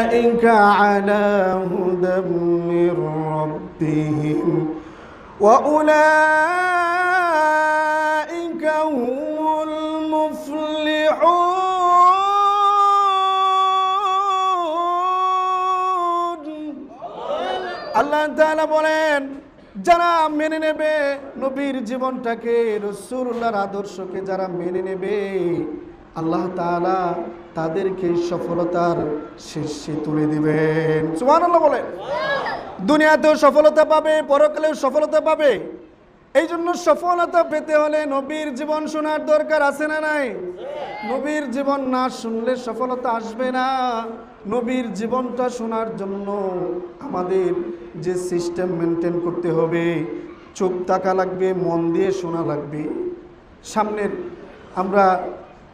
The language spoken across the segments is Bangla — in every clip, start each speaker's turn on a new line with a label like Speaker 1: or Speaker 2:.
Speaker 1: أولئك على هدى من ربهم وأولئك هم المفلحون আল্লাহ তাআলা বলেন যারা মেনে নেবে নবীর জীবনটাকে রসুল্লাহর আদর্শকে যারা মেনে নেবে আল্লাহ তাআলা তাদেরকে সফলতার শীর্ষে তুলে দিবেন। সুমান আল্লাহ বলেন দুনিয়াতেও সফলতা পাবে পরকালেও সফলতা পাবে। এই জন্য সফলতা পেতে হলে নবীর জীবন শোনার দরকার আছে না নাই? নবীর জীবন না শুনলে সফলতা আসবে না। নবীর জীবনটা শোনার জন্য আমাদের যে সিস্টেম মেনটেন করতে হবে চোখ তাকা লাগবে মন দিয়ে শোনা লাগবে। সামনের আমরা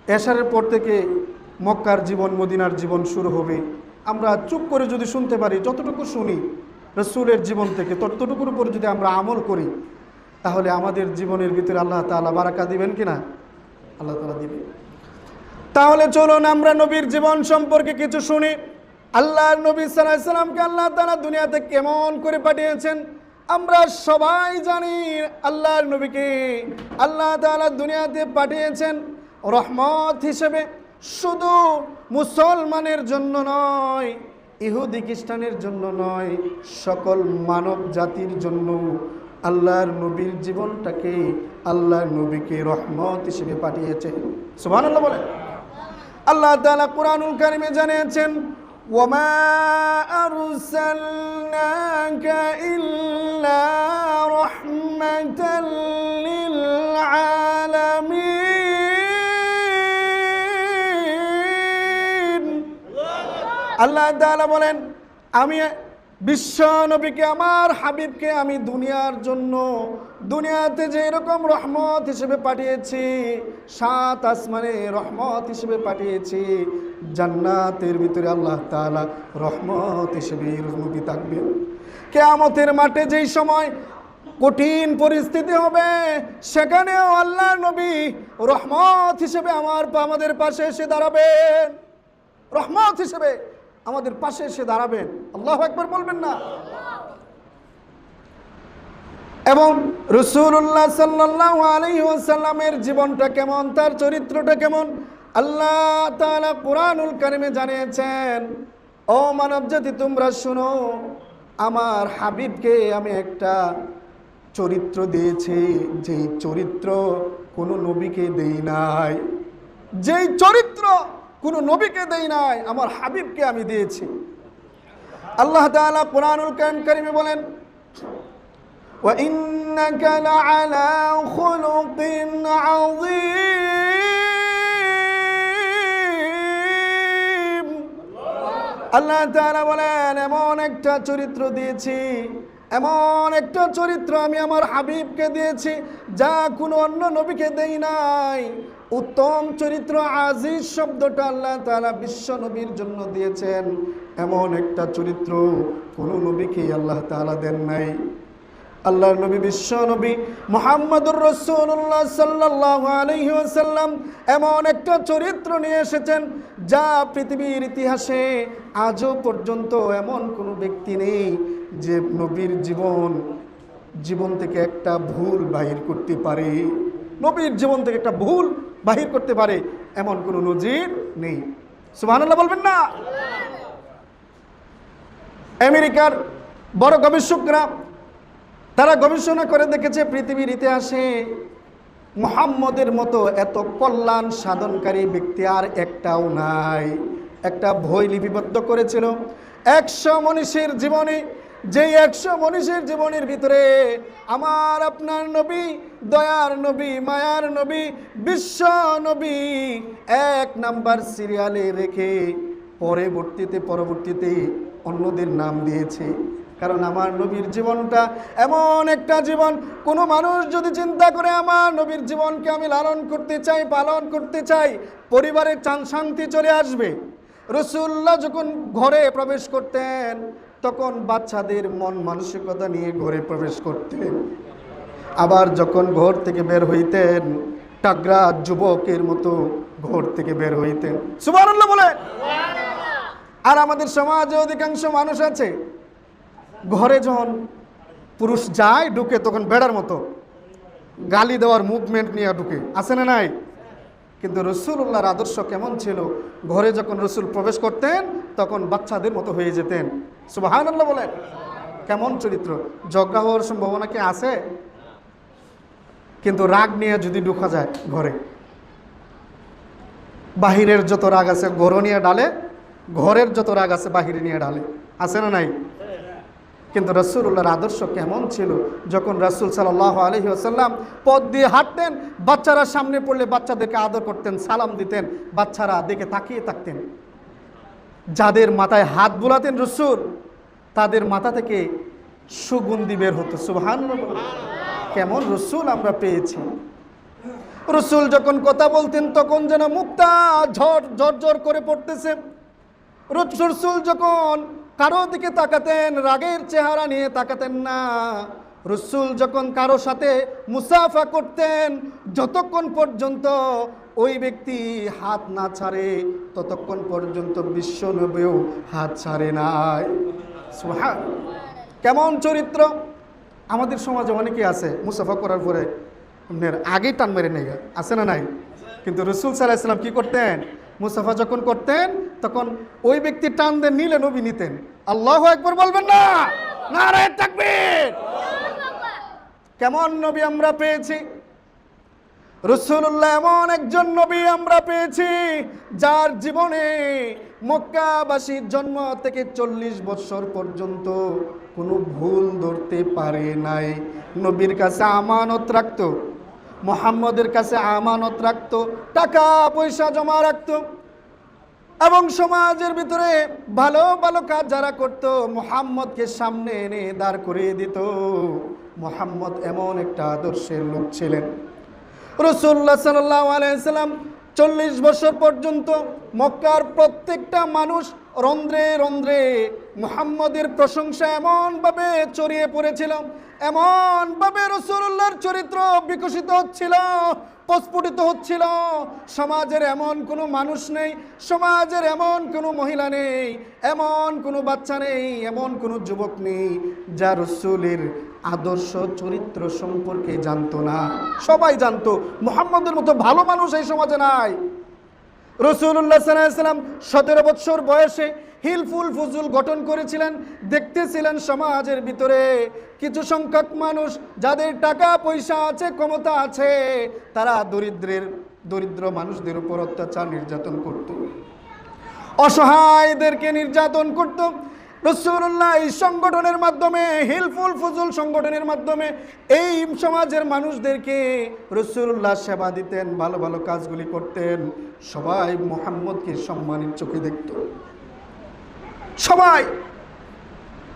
Speaker 1: এশারের পর থেকে মক্কার জীবন, মদিনার জীবন শুরু হবে। আমরা চুপ করে যদি শুনতে পারি, যতটুকু শুনি, রসুলের জীবন থেকে ততটুকুর উপর যদি আমরা আমল করি, তাহলে আমাদের জীবনের ভিতরে আল্লাহ তাআলা বারাকা দিবেন কিনা? আল্লাহ তাআলা দিবেন। তাহলে চলুন আমরা নবীর জীবন সম্পর্কে কিছু শুনি। আল্লাহ নবী সাল্লামকে আল্লাহ তালা দুনিয়াতে কেমন করে পাঠিয়েছেন? আমরা সবাই জানি আল্লাহর নবীকে আল্লাহ তাআলা দুনিয়াতে পাঠিয়েছেন। রহমত হিসেবে শুধু মুসলমানের জন্য নয়, ইহুদি খ্রিস্টানের জন্য নয়, সকল মানব জাতির জন্য আল্লাহর নবীর জীবনটাকে আল্লাহর নবীকে রহমত হিসেবে পাঠিয়েছে। সুবহানাল্লাহ বলেন। আল্লাহ তালা কুরআনুল কারিমে জানিয়েছেন আরসালনাকা ইল্লা রাহমাতাল আল্লাহ তাআলা বলেন, আমি বিশ্ব নবীকে, আমার হাবিবকে আমি দুনিয়ার জন্য, দুনিয়াতে যে এরকম রহমত হিসেবে পাঠিয়েছি, সাত আসমানে রহমত হিসেবে পাঠিয়েছি, জান্নাতের ভিতরে আল্লাহ তাআলা রহমত হিসেবে নবী থাকবে। কেয়ামতের মাঠে যেই সময় কঠিন পরিস্থিতি হবে, সেখানেও আল্লাহ নবী রহমত হিসেবে আমার আমাদের পাশে এসে দাঁড়াবেন। রহমত হিসেবে আমাদের পাশে এসে দাঁড়াবেন। আল্লাহ একবার বলবেন না। এবং রসুল্লাহ সাল্লাহ আলাইহি ওয়াসাল্লামের জীবনটা কেমন? তার চরিত্রটা কেমন? আল্লাহ তাআলা কুরআনুল কারিমে জানিয়েছেন, ও মানব জাতি তোমরা শুনো, আমার হাবিবকে আমি একটা চরিত্র দিয়েছি। যেই চরিত্র কোনো নবীকে দেই নাই, যেই চরিত্র কোনো নবীকে দেই নাই আমার হাবিবকে আমি দিয়েছি আল্লাহ তাআলা কোরআনুল কারীম কারিমে বলেন وإنك لعلى خلق عظيم আল্লাহ তাআলা বলেন এমন একটা চরিত্র দিয়েছি এমন একটা চরিত্র আমি আমার হাবিবকে দিয়েছি যা কোনো অন্য নবীকে দেই নাই উত্তম চরিত্র আজিজ শব্দটা আল্লাহ তাআলা বিশ্ব নবীর জন্য দিয়েছেন। এমন একটা চরিত্র কোনো নবীকে আল্লাহ তাআলা দেন নাই। আল্লাহর নবী বিশ্ব নবী মোহাম্মদুর রসুল্লাহ সাল্লাহ আলহি ওসাল্লাম এমন একটা চরিত্র নিয়ে এসেছেন যা পৃথিবীর ইতিহাসে আজও পর্যন্ত এমন কোনো ব্যক্তি নেই যে নবীর জীবন জীবন থেকে একটা ভুল বাহির করতে পারে। নবীর জীবন থেকে একটা ভুল বাহির করতে পারে, এমন কোনো নজির নেই। সুবহানাল্লাহ বলবেন না? আমেরিকার বড় গবেষকরা, তারা গবেষণা করে দেখেছে পৃথিবীর ইতিহাসে মোহাম্মদের মতো এত কল্যাণ সাধনকারী ব্যক্তি আর একটাও নাই। একটা বই লিপিবদ্ধ করেছিল। একশো মনীষীর জীবনে যেই একশো মনীষীর জীবনের ভিতরে আমার আপনার নবী, দয়ার নবী, মায়ার নবী, বিশ্ব নবী এক নাম্বার সিরিয়ালে রেখে পরবর্তীতে পরবর্তীতে অন্যদের নাম দিয়েছে। কারণ আমার নবীর জীবনটা এমন একটা জীবন, কোনো মানুষ যদি চিন্তা করে আমার নবীর জীবনকে আমি লালন করতে চাই, পালন করতে চাই, পরিবারের চান শান্তি চলে আসবে। রসুল্লাহ যখন ঘরে প্রবেশ করতেন তখন বাচ্চাদের মন মানসিকতা নিয়ে ঘরে প্রবেশ করতেন। আবার যখন ঘর থেকে বের হইতেন টাগরা যুবকের মতো ঘর থেকে বের হইতেন। সুবহানাল্লাহ বলে আর আমাদের সমাজে অধিকাংশ মানুষ আছে ঘরে যখন পুরুষ যায় ঢুকে তখন বেড়ার মতো গালি দেওয়ার মুভমেন্ট নিয়ে ঢুকে। আছে না নাই? কিন্তু রসুল্লাহর আদর্শ কেমন ছিল? ঘরে যখন রসুল প্রবেশ করতেন, তখন বাচ্চাদের মতো হয়ে যেতেন। সুবাহান বলেন। কেমন চরিত্র? ঝগড়া হওয়ার সম্ভাবনা কি আছে? কিন্তু রাগ নিয়ে যদি ঢুকা যায় ঘরে। বাহিরের যত রাগ আছে ঘর নিয়ে ডালে, ঘরের যত রাগ আছে, বাহিরে নিয়ে ডালে। আছে না নাই? কিন্তু রসুল্লাহর আদর্শ কেমন ছিল? যখন রসুল সাল্লাহ আলহি আসাল্লাম পথ দিয়ে হাঁটতেন, বাচ্চারা সামনে পড়লে বাচ্চাদেরকে আদর করতেন, সালাম দিতেন, বাচ্চারা দেখে তাকিয়ে থাকতেন। যাদের মাথায় হাত বুলাতেন রসুল, তাদের মাথা থেকে সুগন্ধি বের হতো। সুবহান কেমন রসুল আমরা পেয়েছি। রসুল যখন কথা বলতেন, তখন যেন মুক্তা ঝড় ঝরঝর করে পড়তেছে। রসুল যখন কারও দিকে তাকাতেন, রাগের চেহারা নিয়ে তাকাতেন না। রসুল যখন কারও সাথে মুসাফা করতেন, যতক্ষণ পর্যন্ত ওই ব্যক্তি হাত না ছাড়ে, ততক্ষণ পর্যন্ত বিশ্ব নবেও হাত ছাড়ে নাই। কেমন চরিত্র? আমাদের সমাজে অনেকে আছে মুসাফা করার পরে আগেই টান মেরে নেই আছে না নাই? কিন্তু রসুল সাল্লাহ ইসলাম কি করতেন? মুসাফা যখন করতেন তখন ওই ব্যক্তি টান দেন নিলে নবী নিতেন। আল্লাহ একবার বলবেন না! নারায় তাকবীর! কেমন নবী আমরা পেয়েছি? রসুল্লাহ এমন একজন নবী আমরা পেয়েছি, যার জীবনে মক্কাবাসীর জন্ম থেকে চল্লিশ বছর পর্যন্ত কোনো ভুল ধরতে পারে নাই। নবীর কাছে আমানত রাখতো, মোহাম্মদের কাছে আমানত রাখতো, টাকা পয়সা জমা রাখতো। এবং সমাজের ভিতরে ভালো ভালো কাজ যারা করত, মোহাম্মদকে সামনে এনে দাঁড় করিয়ে দিত। মোহাম্মদ এমন একটা আদর্শের লোক ছিলেন। রসুল্লাহ সাল্লাহ আলাইসাল্লাম চল্লিশ বছর পর্যন্ত মক্কার প্রত্যেকটা মানুষ রন্ধ্রে রন্ধ্রে মুহাম্মদের প্রশংসা এমনভাবে ছড়িয়ে পড়েছিল, এমনভাবে রসুল্লাহর চরিত্র বিকশিত হচ্ছিল প্রস্ফুটিত হচ্ছিল। সমাজের এমন কোনো মানুষ নেই, সমাজের এমন কোনো মহিলা নেই, এমন কোনো বাচ্চা নেই, এমন কোনো যুবক নেই, যা রসুলের আদর্শ চরিত্র সম্পর্কে জানতো না। সবাই জানতো, মোহাম্মদের মতো ভালো মানুষ এই সমাজে নাই। রসুল্লাহ সাল্লাম সতেরো বৎসর বয়সে হিলফুল ফুজুল গঠন করেছিলেন, দেখতেছিলেন সমাজের ভিতরে কিছু সংখ্যক মানুষ যাদের টাকা, পয়সা আছে, ক্ষমতা আছে, তারা দরিদ্রের, দরিদ্র মানুষদের উপর অত্যাচার নির্যাতন করত। অসহায়দেরকে নির্যাতন করত। রসুল্লাহ, এই সংগঠনের মাধ্যমে হিলফুল ফুজুল সংগঠনের মাধ্যমে এই সমাজের মানুষদেরকে রসুল্লাহ সেবা দিতেন, ভালো ভালো কাজগুলি করতেন। সবাই মোহাম্মদকে সম্মানের চোখে দেখত। সবাই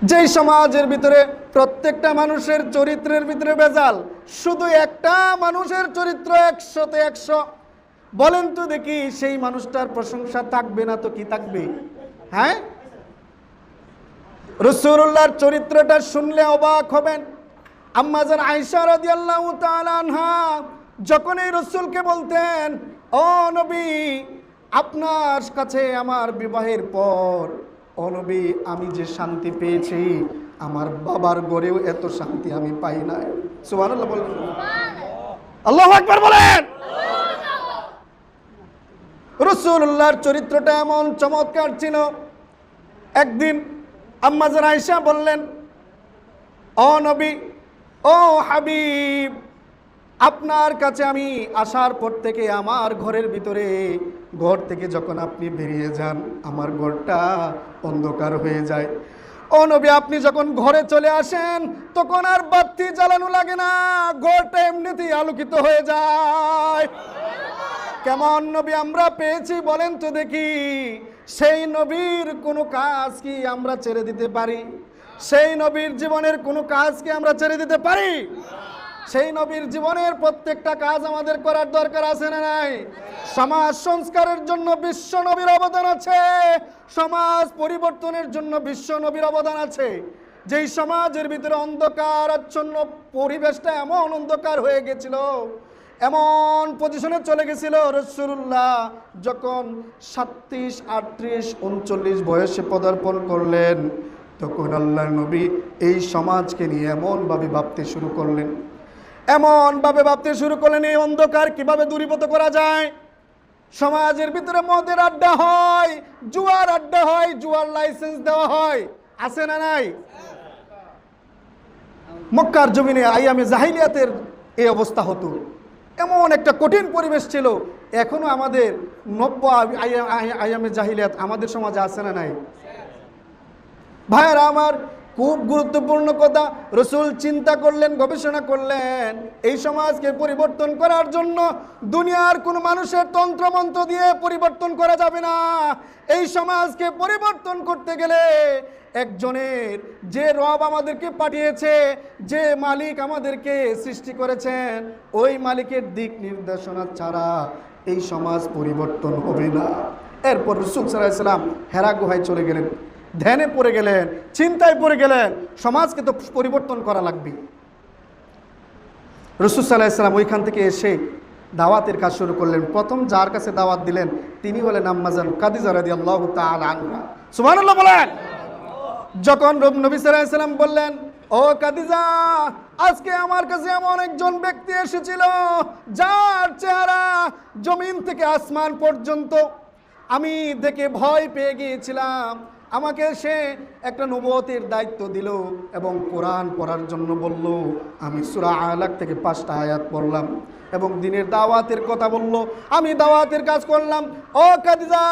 Speaker 1: যেই সমাজের ভিতরে প্রত্যেকটা মানুষের চরিত্রের ভিতরে বেজাল শুধু একটা মানুষের চরিত্র একশোতে একশো। বলেন তো দেখি, সেই মানুষটার প্রশংসা থাকবে না তো কি থাকবে? হ্যাঁ? রসুল্লাহর চরিত্রটা শুনলে অবাক হবেন। আম্মাজান আয়সা রাদিয়াল্লাহু যখন এই রসুলকে বলতেন ও নবী আপনার কাছে আমার বিবাহের পর ও নবী আমি যে শান্তি পেয়েছি আমার বাবার গড়েও এত শান্তি আমি পাই নাই। বলেন। আল্লাহু আকবার বলেন। রসুল্লাহর চরিত্রটা এমন চমৎকার ছিল। একদিন আম্মাজান আয়সা বললেন, ও নবী, ও হাবিব, আপনার কাছে আমি আসার পর থেকে আমার ঘরের ভিতরে, ঘর থেকে যখন আপনি বেরিয়ে যান, আমার ঘরটা অন্ধকার হয়ে যায়। ও নবী, আপনি যখন ঘরে চলে আসেন, তখন আর বাতি জ্বালানো লাগে না, ঘরটা এমনিতেই আলোকিত হয়ে যায়। কেমন নবী, আমরা পেয়েছি, বলেন তো দেখি। সেই নবীর কোনো কাজ কি আমরা ছেড়ে দিতে পারি? সেই নবীর জীবনের কোনো কাজ কি আমরা ছেড়ে দিতে পারি? সেই নবীর জীবনের প্রত্যেকটা কাজ আমাদের করার দরকার আছে না নাই? সমাজ সংস্কারের জন্য বিশ্ব নবীর অবদান আছে। সমাজ পরিবর্তনের জন্য বিশ্ব নবীর অবদান আছে। যেই সমাজের ভিতরে অন্ধকার, আচ্ছন্ন পরিবেশটা এমন অন্ধকার হয়ে গেছিল এমন পজিশনে চলে গেছিল রসুল্লাহ যখন সাতত্রিশ, আটত্রিশ, উনচল্লিশ বয়সে পদার্পণ করলেন। তখন আল্লাহ নবী এই সমাজকে নিয়ে এমনভাবে ভাবতে শুরু করলেন। এমনভাবে ভাবতে শুরু করলেন, এই অন্ধকার কীভাবে দূরীভূত করা যায়? সমাজের ভিতরে মদের আড্ডা হয়, জুয়ার আড্ডা হয়, জুয়ার লাইসেন্স দেওয়া হয়। আছে না নাই? মক্কার জমিনে আইয়ামে জাহিলিয়াতের এই অবস্থা হতো। এমন একটা কঠিন পরিবেশ ছিল। এখনও আমাদের নব্য আইয়ামে জাহিলিয়াত আমাদের সমাজে আছে না নাই? ভাইয়ারা, আমার খুব গুরুত্বপূর্ণ কথা, রসুল চিন্তা করলেন, গবেষণা করলেন, এই সমাজকে পরিবর্তন করার জন্য দুনিয়ার কোনো মানুষের তন্ত্রমন্ত্র দিয়ে পরিবর্তন করা যাবে না। এই সমাজকে পরিবর্তন করতে গেলে একজনের যে রব আমাদেরকে পাঠিয়েছে, যে মালিক আমাদেরকে সৃষ্টি করেছেন, ওই মালিকের দিক নির্দেশনা ছাড়া এই সমাজ পরিবর্তন হবে না। এরপর রসুল সাল্লাহ হেরা গুহায় চলে গেলেন। ধ্যানে পড়ে গেলেন, চিন্তায় পড়ে গেলেন, সমাজকে তো পরিবর্তন করা লাগবে। রসুল ওইখান থেকে এসে দাওয়াতের কাজ শুরু করলেন। প্রথম যার কাছে দাওয়াত দিলেন, তিনি হলেন আম্মাজান কাদিজা রাদি আল্লাহ সুবহানাল্লাহ বলেন। যখন নবী সাল্লাহ ইসলাম বললেন, ও কাদিজা, আজকে আমার কাছে এমন একজন ব্যক্তি এসেছিল, যার চেহারা জমিন থেকে আসমান পর্যন্ত। আমি দেখে ভয় পেয়ে গিয়েছিলাম আমাকে সে একটা নবতের দায়িত্ব দিল এবং কোরআন পড়ার জন্য বলল, আমি সুরা আলাক থেকে পাঁচটা আয়াত পড়লাম এবং দিনের দাওয়াতের কথা বলল, আমি দাওয়াতের কাজ করলাম। ও কাদিজা,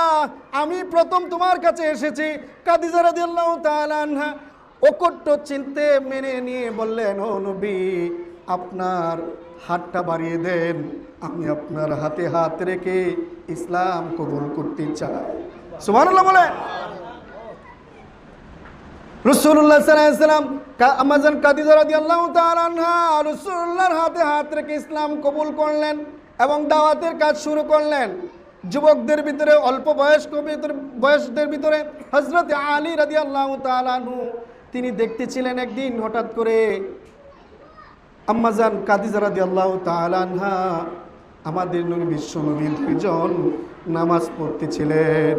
Speaker 1: আমি প্রথম তোমার কাছে এসেছি। কাদিজা রাদিয়াল্লাহু তাআলা অকট্ট চিনতে মেনে নিয়ে বললেন, ও নবী, আপনার হাতটা বাড়িয়ে দেন। আমি আপনার হাতে হাত রেখে ইসলাম কবুল করতে চাই। সুবহানাল্লাহ বলে রসুল্লাহ সাল্লাম আমাজন কাদিজা রাদিয়াল্লাহু তাআলা আনহা রসুল্লাহর হাতে হাত রেখে ইসলাম কবুল করলেন এবং দাওয়াতের কাজ শুরু করলেন। যুবকদের ভিতরে, অল্প বয়স্ক বয়সদের ভিতরে হজরত আলী রাদিয়াল্লাহু তাআলা আনহু, তিনি দেখতেছিলেন একদিন হঠাৎ করে আম্মাজান কাদিজা রাদিয়াল্লাহু তাআলা আনহা, আমাদের নবী বিশ্ব নবী দুইজন নামাজ পড়তেছিলেন।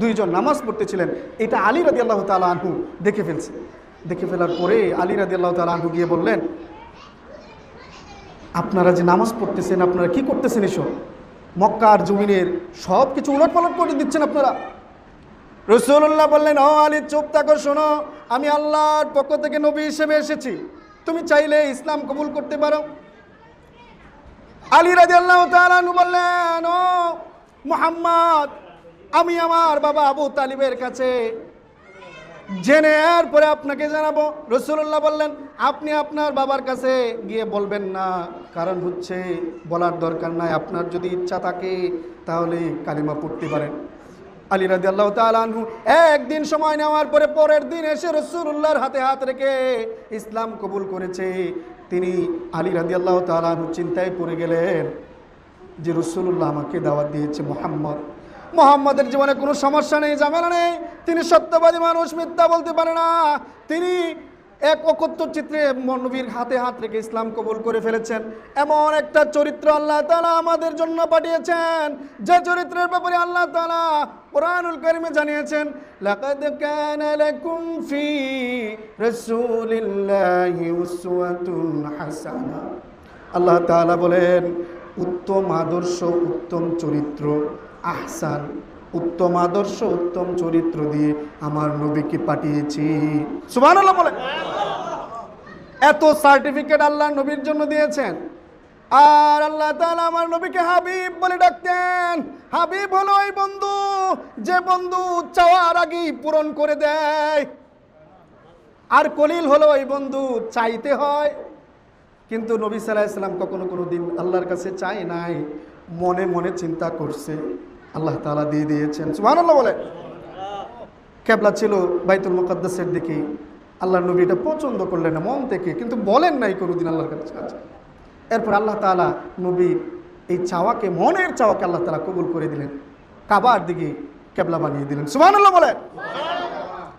Speaker 1: দুইজন নামাজ পড়তেছিলেন। এটা আলী রাদি আল্লাহ তালা আনহু দেখে ফেলছে। দেখে ফেলার পরে আলী রাদি আল্লাহ তালা আনহু গিয়ে বললেন, আপনারা যে নামাজ পড়তেছেন, আপনারা কি করতেছেন এসব মক্কার জমিনের সব কিছু উলট পালট করে দিচ্ছেন আপনারা। রসুল্লাহ বললেন, ও আলী, চুপ থাকো, শোনো, আমি আল্লাহর পক্ষ থেকে নবী হিসেবে এসেছি। তুমি চাইলে ইসলাম কবুল করতে পারো। আলী রাজি আল্লাহ তালু বললেন, ও মোহাম্মদ আমি আমার বাবা আবু তালিবের কাছে জেনে এরপরে আপনাকে জানাব। রসুল্লাহ বললেন, আপনি আপনার বাবার কাছে গিয়ে বলবেন না। কারণ হচ্ছে বলার দরকার নাই। আপনার যদি ইচ্ছা থাকে, তাহলে কালিমা পড়তে পারেন। আলী রাজি আল্লাহ তালু একদিন সময় নেওয়ার পরে পরের দিন এসে রসুল্লাহর হাতে হাত রেখে ইসলাম কবুল করেছে। তিনি আলী রাজি আল্লাহ তালু চিন্তায় পড়ে গেলেন যে রসুল্লাহ আমাকে দাওয়াত দিয়েছে মোহাম্মদ। মোহাম্মদের জীবনে কোনো সমস্যা নেই, ঝামেলা নেই। তিনি সত্যবাদী মানুষ, মিথ্যা বলতে পারে না। তিনি এক অকত্য চিত্রে মনবীর হাতে হাত রেখে ইসলাম কবুল করে ফেলেছেন। এমন একটা চরিত্র আল্লাহ তালা আমাদের জন্য পাঠিয়েছেন। যে চরিত্রের ব্যাপারে আল্লাহ তালা কোরআনুল করিমে জানিয়েছেন, লাকাদ কানা লাকুম ফি রাসূলিল্লাহি উসওয়াতুন হাসানা। আল্লাহ তাআলা বলেন, উত্তম আদর্শ, উত্তম চরিত্র আহসান, উত্তম আদর্শ, উত্তম চরিত্র দিয়ে আমার নবীকে পাঠিয়েছি। সুবহানাল্লাহ বলেন। এত সার্টিফিকেট আল্লাহ নবীর জন্য দিয়েছেন। আর আল্লাহ আমার নবীকে হাবিব বলে ডাকতেন। হাবিব হলো ওই বন্ধু, যে বন্ধু চাওয়ার আগেই পূরণ করে দেয়। আর কলিল হলো ওই বন্ধু, চাইতে হয়। কিন্তু নবী সাল্লাহ ইসলাম কখনো কোনো দিন আল্লাহর কাছে চাই নাই, মনে মনে চিন্তা করছে। আল্লাহ তাআলা দিয়ে দিয়েছেন। সুবহানাল্লাহ বলে। ক্যাবলা ছিল বাইতুল মুকাদ্দাসের দিকে। আল্লাহ নবী এটা পছন্দ করলেন না, মন থেকে। কিন্তু বলেন নাই কোনোদিন আল্লাহর কাছে। এরপর আল্লাহ তাআলা নবীর এই চাওয়াকে, মনের চাওয়াকে আল্লাহ তালা কবুল করে দিলেন। কাবার দিকে ক্যাবলা বানিয়ে দিলেন। সুবহানাল্লাহ বলে।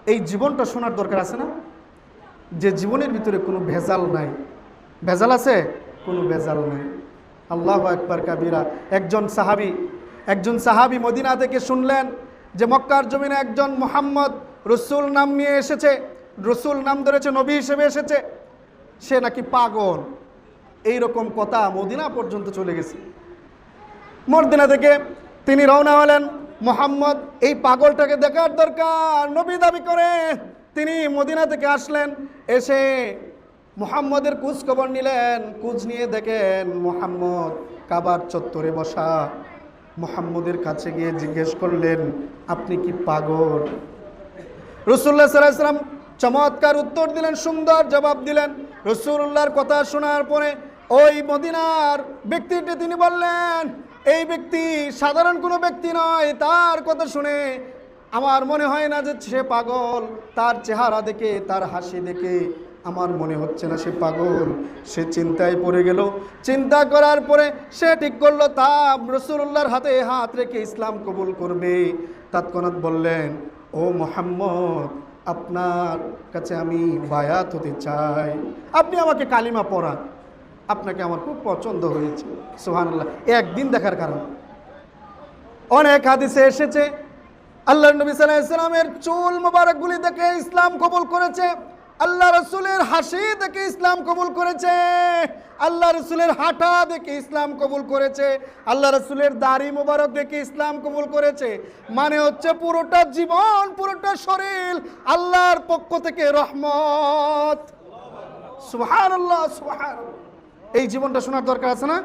Speaker 1: এই জীবনটা শোনার দরকার আছে না? যে জীবনের ভিতরে কোনো ভেজাল নাই। ভেজাল আছে? কোনো ভেজাল নাই। আল্লাহ একবার কাবিরা একজন সাহাবি একজন সাহাবি মদিনা থেকে শুনলেন যে মক্কার জমিনে একজন মোহাম্মদ রসুল নাম নিয়ে এসেছে, রসুল নাম ধরেছে, নবী হিসেবে এসেছে। সে নাকি পাগল। এই রকম কথা মদিনা পর্যন্ত চলে গেছে। মদিনা থেকে তিনি রওনা হলেন, মোহাম্মদ এই পাগলটাকে দেখার দরকার, নবী দাবি করে তিনি মদিনা থেকে আসলেন, এসে মোহাম্মদের কুচ খবর নিলেন কুচ নিয়ে দেখেন মোহাম্মদ কাবার চত্বরে বসা। মোহাম্মদের কাছে গিয়ে জিজ্ঞেস করলেন, আপনি কি পাগল? রসুল্লাহ সাল্লাম চমৎকার উত্তর দিলেন, সুন্দর জবাব দিলেন। রসুল্লাহর কথা শোনার পরে ওই মদিনার ব্যক্তিটি তিনি বললেন, এই ব্যক্তি সাধারণ কোনো ব্যক্তি নয়, তার কথা শুনে আমার মনে হয় না যে সে পাগল। তার চেহারা দেখে, তার হাসি দেখে আমার মনে হচ্ছে না সে পাগল। সে চিন্তায় পড়ে গেল। চিন্তা করার পরে সে ঠিক করল তা রসুল্লাহর হাতে হাত রেখে ইসলাম কবুল করবে। তৎক্ষণাৎ বললেন, ও মোহাম্মদ, আপনার কাছে আমি বায়াত হতে চাই। আপনি আমাকে কালিমা পড়ান। আপনাকে আমার খুব পছন্দ হয়েছে। সোহানাল্লাহ একদিন দেখার কারণ। অনেক হাদিসে এসেছে আল্লাহ নবী সাল্লামের চুল মোবারকগুলি দেখে ইসলাম কবুল করেছে। আল্লাহ রসুলের হাসি দেখে ইসলাম কবুল করেছে। আল্লাহ রসুলের হাঁটা দেখে ইসলাম কবুল করেছে। আল্লাহ রসুলের দাড়ি মোবারক দেখে ইসলাম কবুল করেছে। মানে হচ্ছে পুরোটা জীবন, পুরোটা শরীর আল্লাহর পক্ষ থেকে রহমত। সুহান আল্লাহ সুহান এই জীবনটা শোনার দরকার আছে না?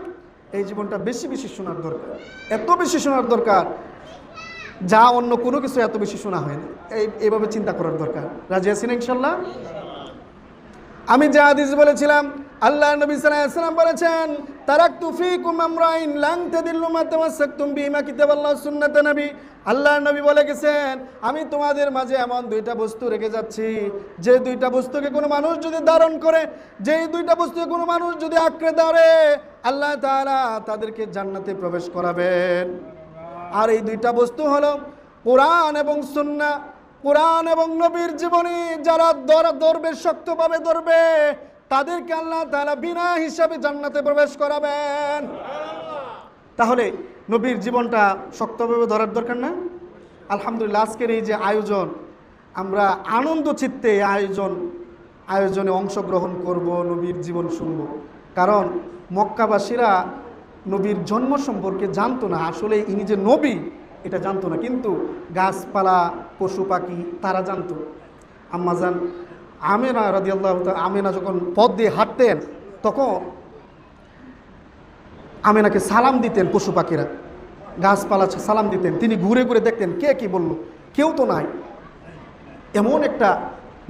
Speaker 1: এই জীবনটা বেশি বেশি শোনার দরকার। এত বেশি শোনার দরকার যা অন্য কোনো কিছু এত বেশি শোনা হয় না। এই, এইভাবে চিন্তা করার দরকার। রাজি আছেন ইনশাল্লাহ? আমি যা হাদিস বলেছিলাম, আল্লাহ নবী সাল্লাল্লাহু বলেছেন, তারাকতু ফীকুম আমরাইন লান তাদিল্লু মা তামাসসাকতুম বিমা কিতাবাল্লাহ সুন্নাত নবী। আল্লাহ নবী বলে গেছেন, আমি তোমাদের মাঝে এমন দুইটা বস্তু রেখে যাচ্ছি, যে দুইটা বস্তুকে কোনো মানুষ যদি ধারণ করে, যেই দুইটা বস্তুকে কোনো মানুষ যদি আঁকড়ে ধরে, আল্লাহ তাআলা তাদেরকে জান্নাতে প্রবেশ করাবেন। আর এই দুইটা বস্তু হলো কোরআন এবং সুন্না। কোরআন এবং নবীর জীবনী যারা ধরবে শক্তভাবে ধরবে তাদেরকে আল্লাহ তাআলা বিনা হিসাবে জান্নাতে প্রবেশ করাবেন। তাহলে নবীর জীবনটা শক্তভাবে ধরার দরকার না? আলহামদুলিল্লাহ, আজকের এই যে আয়োজন, আমরা আনন্দ চিত্তে আয়োজন, আয়োজনে অংশগ্রহণ করব, নবীর জীবন শুনব। কারণ মক্কাবাসীরা নবীর জন্ম সম্পর্কে জানতো না। আসলে ইনি যে নবী, এটা জানতো না। কিন্তু গাছপালা, পশু পাখি, তারা জানতো। আম্মাজান আমেনা রাদিয়াল্লাহু তাআলা, আমেনা যখন পথ দিয়ে হাঁটতেন, তখন আমেনাকে সালাম দিতেন পশু পাখিরা। গাছপালা সালাম দিতেন। তিনি ঘুরে ঘুরে দেখতেন কে কি বলল। কেউ তো নাই। এমন একটা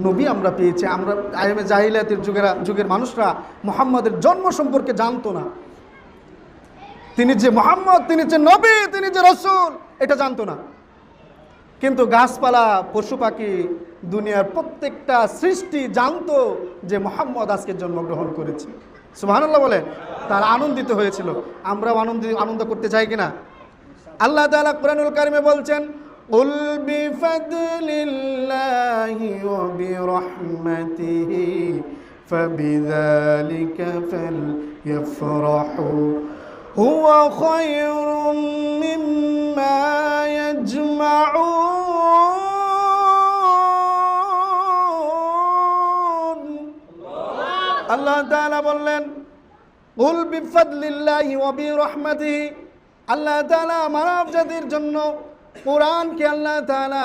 Speaker 1: নবী আমরা পেয়েছি। আমরা আইএমএ জাহিলাতের যুগেরা যুগের মানুষরা মোহাম্মদের জন্ম সম্পর্কে জানতো না। তিনি যে মোহাম্মদ তিনি যে নবী তিনি যে রসুল এটা জানতো না কিন্তু গাছপালা পশু পাখি দুনিয়ার প্রত্যেকটা সৃষ্টি জানতো যে মোহাম্মদ আজকে জন্মগ্রহণ করেছে সুবহানাল্লাহ বলে তারা আনন্দিত হয়েছিল আমরাও আনন্দ আনন্দ করতে চাই কিনা আল্লাহ তাআলা কোরআনুল কারিমে বলছেন قل بفضل الله وبرحمته فبذلك فليفرحوا هو خير مما يجمعون আল্লাহ তাআলা বললেন কুল বিফাদলিল্লাহি ওয়া বিরহমাতিহি আল্লাহ তাআলা মানব জাতির জন্য কোরআনকে আল্লাহ তাআলা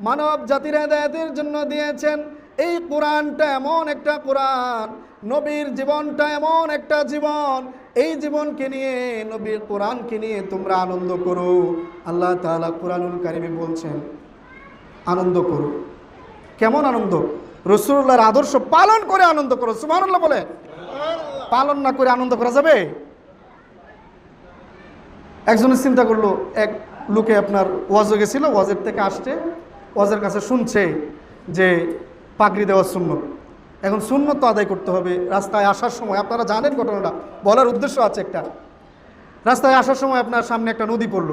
Speaker 1: মানব জাতির হেদায়েতের জন্য দিয়েছেন এই কোরআনটা এমন একটা কোরআন নবীর জীবনটা এমন একটা জীবন এই জীবনকে নিয়ে, নবীর কোরআনকে নিয়ে তোমরা আনন্দ করো। আল্লাহ তাআলা কোরআনুল কারিমে বলছেন, আনন্দ করো। কেমন আনন্দ? রসুল্লাহর আদর্শ পালন করে আনন্দ করো, সুবহানাল্লাহ বলে। পালন না করে আনন্দ করা যাবে? একজনের চিন্তা করল, এক লোকে আপনার ওয়াজে গেছিল, ওয়াজের থেকে আসছে, ওয়াজের কাছে শুনছে যে পাগড়ি দেওয়ার শূন্য এখন শূন্য তো আদায় করতে হবে। রাস্তায় আসার সময়, আপনারা জানেন ঘটনাটা, বলার উদ্দেশ্য আছে একটা। রাস্তায় আসার সময় আপনার সামনে একটা নদী পড়ল।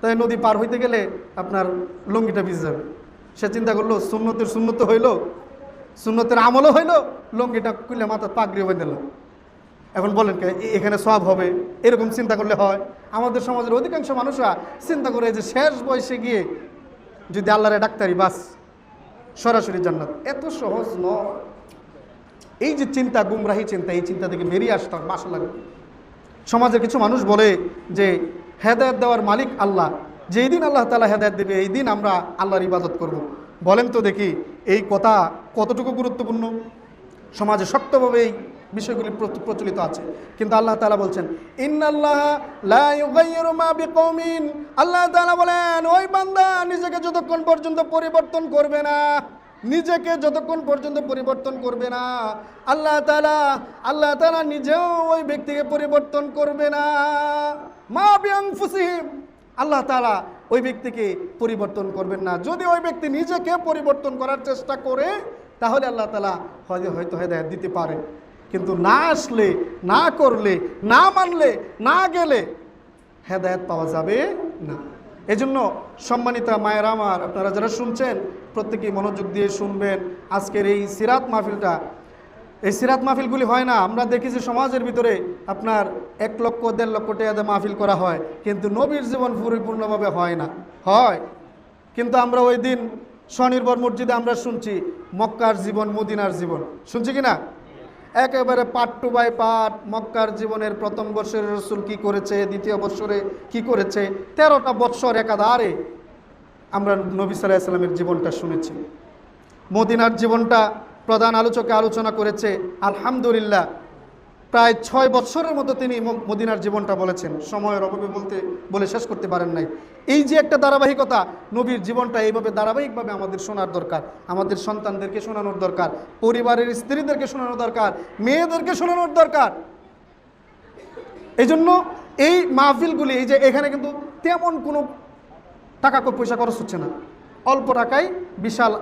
Speaker 1: তাই নদী পার হইতে গেলে আপনার লুঙ্গিটা ভিজে যাবে। সে চিন্তা করল, সুন্নতের সুন্নত হইল, সুন্নতের আমলও হইল, লুঙ্গিটা কুলে মাথা পাগড়িও বেঁধে দিল এখন বলেন এখানে সব হবে? এরকম চিন্তা করলে হয়? আমাদের সমাজের অধিকাংশ মানুষরা চিন্তা করে যে শেষ বয়সে গিয়ে যদি আল্লাহরে ডাক্তারি বাস, সরাসরি জান্নাত। এত সহজ নয়। এই যে চিন্তা, গুমরাহি চিন্তা, এই চিন্তা থেকে বেরিয়ে আসতে হবে বাসা লাগবে সমাজের কিছু মানুষ বলে যে, হেদায়ত দেওয়ার মালিক আল্লাহ। যেই দিন আল্লাহ তালা হেদায়ত দেবে, এই দিন আমরা আল্লাহর ইবাদত করব। বলেন তো দেখি, এই কথা কতটুকু গুরুত্বপূর্ণ? সমাজে শক্তভাবে এই বিষয়গুলি প্র- প্রচলিত আছে। কিন্তু আল্লাহ তালা বলছেন আল্লাহ বলেন, ওই বান্দা নিজেকে যতক্ষণ পর্যন্ত পরিবর্তন করবে না নিজেকে যতক্ষণ পর্যন্ত পরিবর্তন করবে না, আল্লাহ তালা আল্লাহ তালা নিজেও ওই ব্যক্তিকে পরিবর্তন করবে না। মা বিয়াং ফুসিম আল্লাহ তালা ওই ব্যক্তিকে পরিবর্তন করবেন না। যদি ওই ব্যক্তি নিজেকে পরিবর্তন করার চেষ্টা করে, তাহলে আল্লাহ তালা হয়তো হেদায়ত দিতে পারে। কিন্তু না আসলে, না করলে, না মানলে, না গেলে হেদায়ত পাওয়া যাবে এজন্য সম্মানিতা মায়ের আমার, আপনারা যারা শুনছেন, প্রত্যেকেই মনোযোগ দিয়ে শুনবেন আজকের এই সিরাত মাহফিলটা। এই সিরাত মাহফিলগুলি হয় না, আমরা দেখি যে সমাজের ভিতরে আপনার এক লক্ষ, দেড় লক্ষ টাকাতে মাহফিল করা হয়, কিন্তু নবীর জীবন পরিপূর্ণভাবে হয় না। হয়। কিন্তু আমরা ওই দিন স্বনির্ভর মসজিদে আমরা শুনছি, মক্কার জীবন, মদিনার জীবন। শুনছি কি না? একেবারে পার্ট টু বাই পার্ট মক্কার জীবনের প্রথম বৎসরে রসুল কি করেছে, দ্বিতীয় বৎসরে কি করেছে, তেরোটা বৎসর একাধারে আমরা নবী সাল্লাহ ইসলামের জীবনটা শুনেছি। মদিনার জীবনটা প্রধান আলোচকে আলোচনা করেছে, আলহামদুলিল্লাহ প্রায় ছয় বৎসরের মতো তিনি মদিনার জীবনটা বলেছেন। সময়ের অভাবে বলতে, বলে শেষ করতে পারেন নাই। এই যে একটা ধারাবাহিকতা, নবীর জীবনটা এইভাবে ধারাবাহিকভাবে আমাদের শোনার দরকার। আমাদের সন্তানদেরকে শোনানোর দরকার। পরিবারের স্ত্রীদেরকে শোনানোর দরকার। মেয়েদেরকে শোনানোর দরকার। এই জন্য এই মাহফিলগুলি, এই যে এখানে কিন্তু তেমন কোনো টাকা পয়সা খরচ হচ্ছে না। অল্প টাকায় বিশাল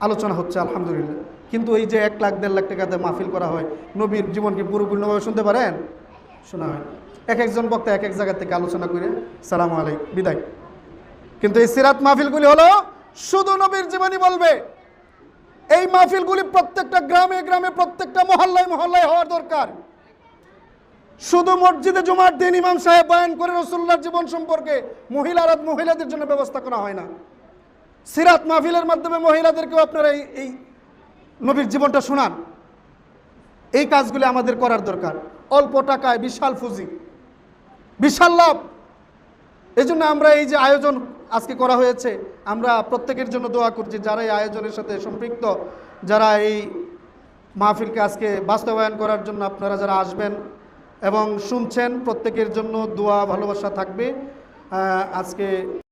Speaker 1: আলোচনা হচ্ছে, আলহামদুলিল্লাহ। কিন্তু এই যে এক লাখ, দেড় লাখ টাকাতে মাহফিল করা হয়, নবীর জীবনকে পরিপূর্ণভাবে শুনতে পারেন? শোনা হয়। এক একজন বক্তা এক এক জায়গা থেকে আলোচনা করে, সালাম আলাই বিদায়। কিন্তু এই সিরাত মাহফিলগুলি হলো, শুধু নবীর জীবনী বলবে। এই মাহফিলগুলি প্রত্যেকটা গ্রামে গ্রামে প্রত্যেকটা মহল্লায় মহল্লায় হওয়ার দরকার। শুধু মসজিদে জুমার দিন ইমাম সাহেব বয়ান করে রসুল্লাহর জীবন সম্পর্কে মহিলারা মহিলাদের জন্য ব্যবস্থা করা হয় না। সিরাত মাহফিলের মাধ্যমে মহিলাদেরকেও আপনারা এই নবীর জীবনটা শোনান। এই কাজগুলি আমাদের করার দরকার। অল্প টাকায় বিশাল ফুজি বিশাল লাভ। এই জন্য আমরা এই যে আয়োজন আজকে করা হয়েছে, আমরা প্রত্যেকের জন্য দোয়া করছি, যারা এই আয়োজনের সাথে সম্পৃক্ত, যারা এই মাহফিলকে আজকে বাস্তবায়ন করার জন্য আপনারা যারা আসবেন এবং শুনছেন, প্রত্যেকের জন্য দোয়া, ভালোবাসা থাকবে। আজকে